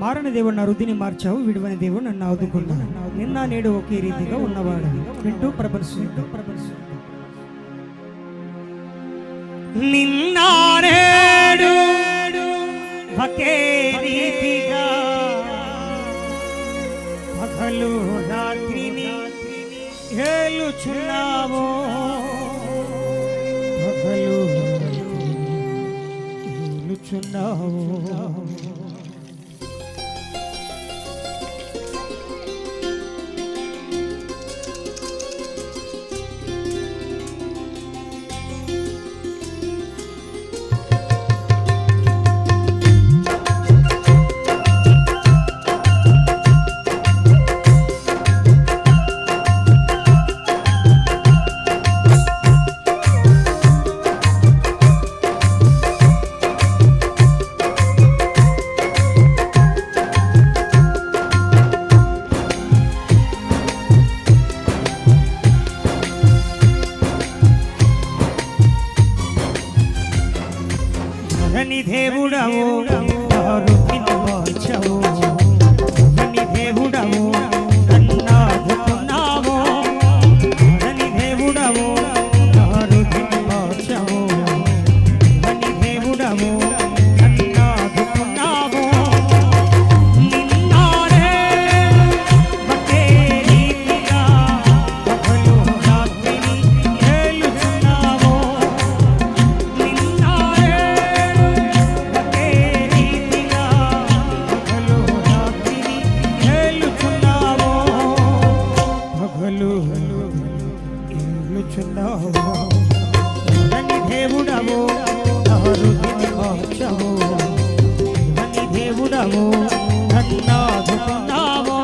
మారిన దేవుడు నా వృద్ధిని మార్చావు విడివని దేవుడు నన్ను ఆదుకున్నా నిన్న నేడు ఒకే రీతిగా ఉన్నవాడు. వింటూ ప్రపంచం. వింటూ ప్రపంచం నిన్న నేడు ఒకే రీతిగా పగలు రాత్రిని పగలు సన్నిధేవుడవు దేవుడము? అభివృద్ధిని కోచము దేవుడము? ధన్యాధున్నాము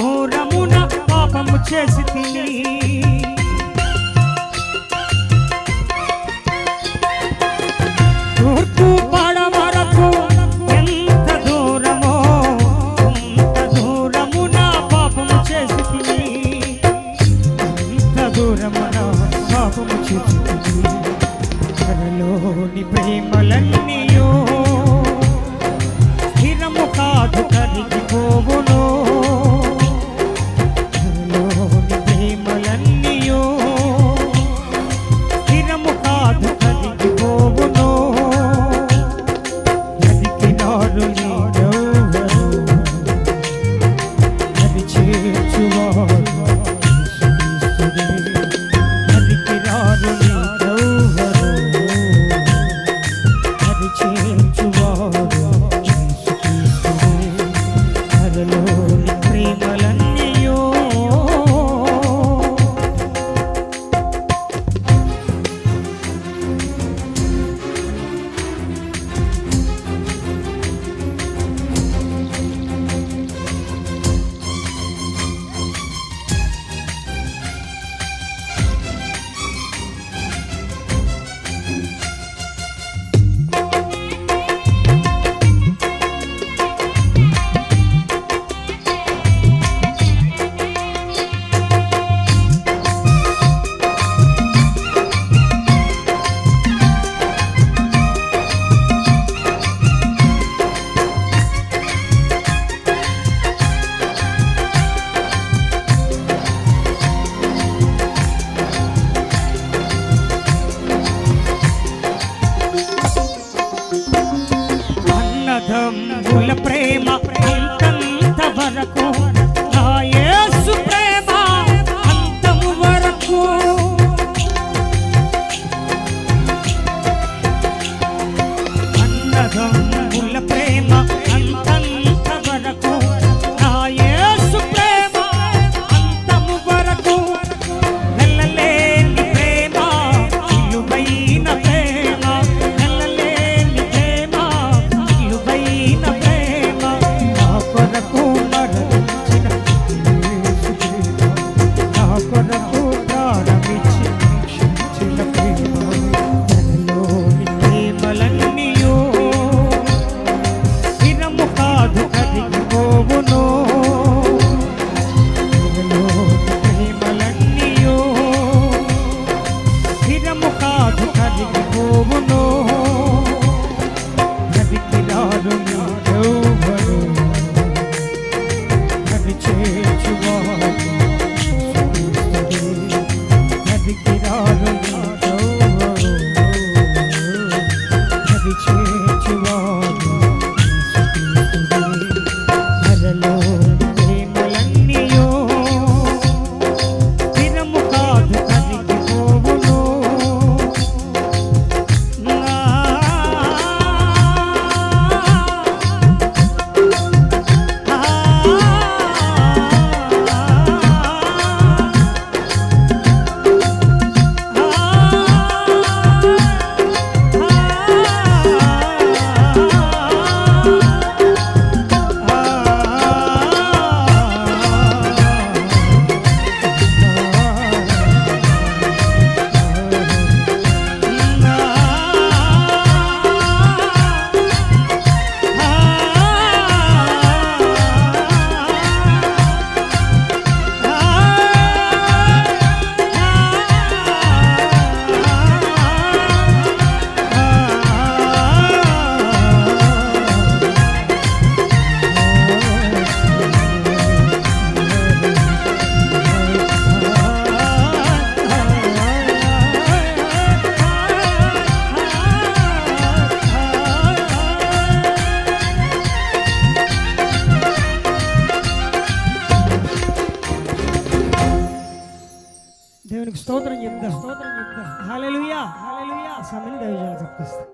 ఘోరమున పాపము చేసి తిని తూర్పు పడమరకు ఎంత దూరమో అంత దూరమున పాపము చేసి తిని అంత దూరమున పాపము చేసి ప్రేమలన్నీయో స్థిరము కాదు కరిగిపోవును రంగుల ప్రేమ